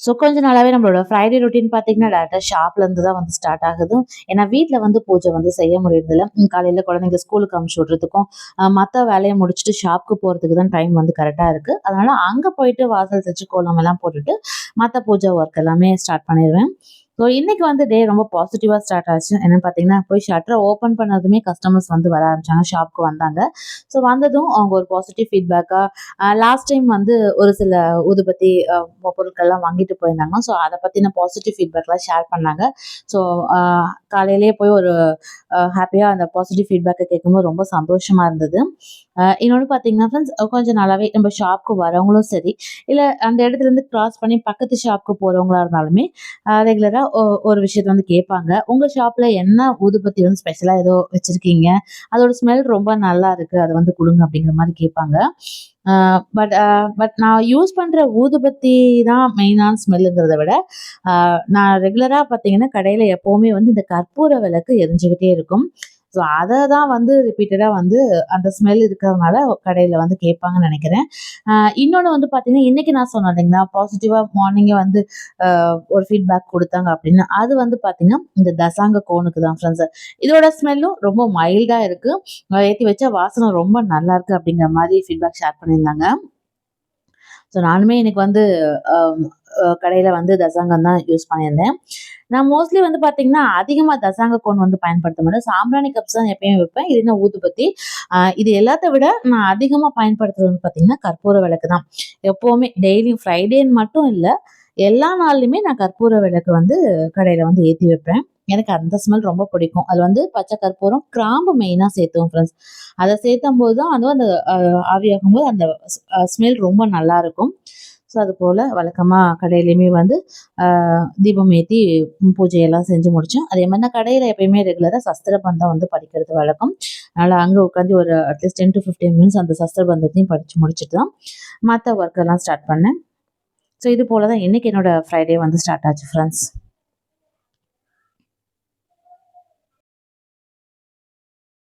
So கொஞ்ச நாளாகவே நம்மளோட ஃப்ரைடே ரொட்டீன் பார்த்தீங்கன்னா டேரெக்டாக ஷாப்லேருந்து தான் வந்து ஸ்டார்ட் ஆகுது. ஏன்னா வீட்டில் வந்து பூஜை வந்து செய்ய முடியறதில்ல. காலையில் குழந்தைங்க ஸ்கூலுக்கு அமுச்சு விட்றதுக்கும் மற்ற வேலையை முடிச்சுட்டு ஷாப்புக்கு போகிறதுக்கு தான் டைம் வந்து கரெக்டாக இருக்குது அதனால் அங்கே போயிட்டு வாசல் தச்சு கோலம் எல்லாம் போட்டுட்டு மற்ற பூஜை ஒர்க் எல்லாமே ஸ்டார்ட் பண்ணிடுவேன். ஸோ இன்னைக்கு வந்து டே ரொம்ப பாசிட்டிவாக ஸ்டார்ட் ஆச்சு. என்னென்னு பார்த்தீங்கன்னா போய் ஷட்டரை ஓப்பன் பண்ணதுமே கஸ்டமர்ஸ் வந்து வர ஆரம்பிச்சாங்க ஷாப்க்கு வந்தாங்க. ஸோ வந்ததும் அவங்க ஒரு பாசிட்டிவ் ஃபீட்பேக்காக லாஸ்ட் டைம் வந்து ஒரு சில ஊதுபத்தி பொருட்கள்லாம் வாங்கிட்டு போயிருந்தாங்க. ஸோ அதை பற்றின பாசிட்டிவ் ஃபீட்பேக்லாம் ஷேர் பண்ணாங்க. ஸோ காலையிலேயே போய் ஒரு ஹாப்பியாக அந்த பாசிட்டிவ் ஃபீட்பேக்கை கேட்கும்போது ரொம்ப சந்தோஷமாக இருந்தது. இன்னொன்று பார்த்தீங்கன்னா ஃப்ரெண்ட்ஸ் கொஞ்சம் நல்லாவே நம்ம ஷாப்க்கு வரவங்களும் சரி இல்லை அந்த இடத்துல இருந்து கிராஸ் பண்ணி பக்கத்து ஷாப்க்கு போகிறவங்களா இருந்தாலுமே ரெகுலராக ஒரு விஷயத்த வந்து கேட்பாங்க. உங்கள் ஷாப்பில் என்ன ஊதுபத்தி வந்து ஸ்பெஷலாக ஏதோ வச்சுருக்கீங்க? அதோட ஸ்மெல் ரொம்ப நல்லா இருக்குது அதை வந்து கொடுங்க அப்படிங்கிற மாதிரி கேட்பாங்க. பட் பட் நான் யூஸ் பண்ணுற ஊதுபத்தி தான் மெயினான ஸ்மெல்லுங்கிறத விட நான் ரெகுலராக பார்த்தீங்கன்னா கடையில் எப்போவுமே வந்து இந்த கற்பூர விளக்கு எரிஞ்சுக்கிட்டே இருக்கும். ஸோ அதை தான் வந்து ரிப்பீட்டடாக வந்து அந்த ஸ்மெல் இருக்கிறதுனால கடையில் வந்து கேட்பாங்கன்னு நினைக்கிறேன். இன்னொன்று வந்து பார்த்தீங்கன்னா இன்றைக்கி நான் சொன்னேன் இல்லைங்களா பாசிட்டிவாக மார்னிங்கே வந்து ஒரு ஃபீட்பேக் கொடுத்தாங்க அப்படின்னு. அது வந்து பார்த்தீங்கன்னா இந்த தசாங்க கோனுக்கு தான் ஃப்ரெண்ட்ஸ் இதோட ஸ்மெல்லும் ரொம்ப மைல்டாக இருக்குது ஏற்றி வச்சா வாசனை ரொம்ப நல்லா இருக்கு அப்படிங்கிற மாதிரி ஃபீட்பேக் ஷேர் பண்ணியிருந்தாங்க. ஸோ நானுமே எனக்கு வந்து கடையில் வந்து தசாங்கம் தான் யூஸ் பண்ணியிருந்தேன். நான் மோஸ்ட்லி வந்து பார்த்தீங்கன்னா அதிகமாக தசாங்க கோன் வந்து பயன்படுத்த மாட்டேன். சாம்பிராணி கப்ஸ் தான் எப்பயும் வைப்பேன் இல்லைன்னா ஊதுபத்தி. இது எல்லாத்த விட நான் அதிகமாக பயன்படுத்துறது வந்து பார்த்தீங்கன்னா கற்பூர விளக்கு தான். எப்போவுமே டெய்லியும் ஃப்ரைடேன்னு மட்டும் இல்லை எல்லா நாள்லையுமே நான் கற்பூர விளக்கு வந்து கடையில் வந்து ஏற்றி வைப்பேன். எனக்கு அந்த ஸ்மெல் ரொம்ப பிடிக்கும். அது வந்து பச்சை கற்பூரம் கிராம்பு மெயினாக சேர்த்துவோம் ஃப்ரெண்ட்ஸ் அதை சேர்த்தும் போது தான் அதுவும் அந்த ஆவியாகும் போது அந்த ஸ்மெல் ரொம்ப நல்லா இருக்கும். ஸோ அது போல் வழக்கமாக கடையிலையுமே வந்து தீபம் ஏற்றி பூஜையெல்லாம் செஞ்சு முடித்தேன் அதே மாதிரி நான் கடையில் எப்பயுமே ரெகுலராக சஸ்திர பந்தம் வந்து படிக்கிறது வழக்கம். அதனால் அங்கே உட்காந்து ஒரு at least ten to fifteen minutes அந்த சஸ்திரபந்தத்தையும் படித்து முடிச்சுட்டு தான் மற்ற ஒர்க்கெல்லாம் ஸ்டார்ட் பண்ணேன். ஸோ இது போல் தான் இன்றைக்கி என்னோட ஃப்ரைடே வந்து ஸ்டார்ட் ஆச்சு ஃப்ரெண்ட்ஸ்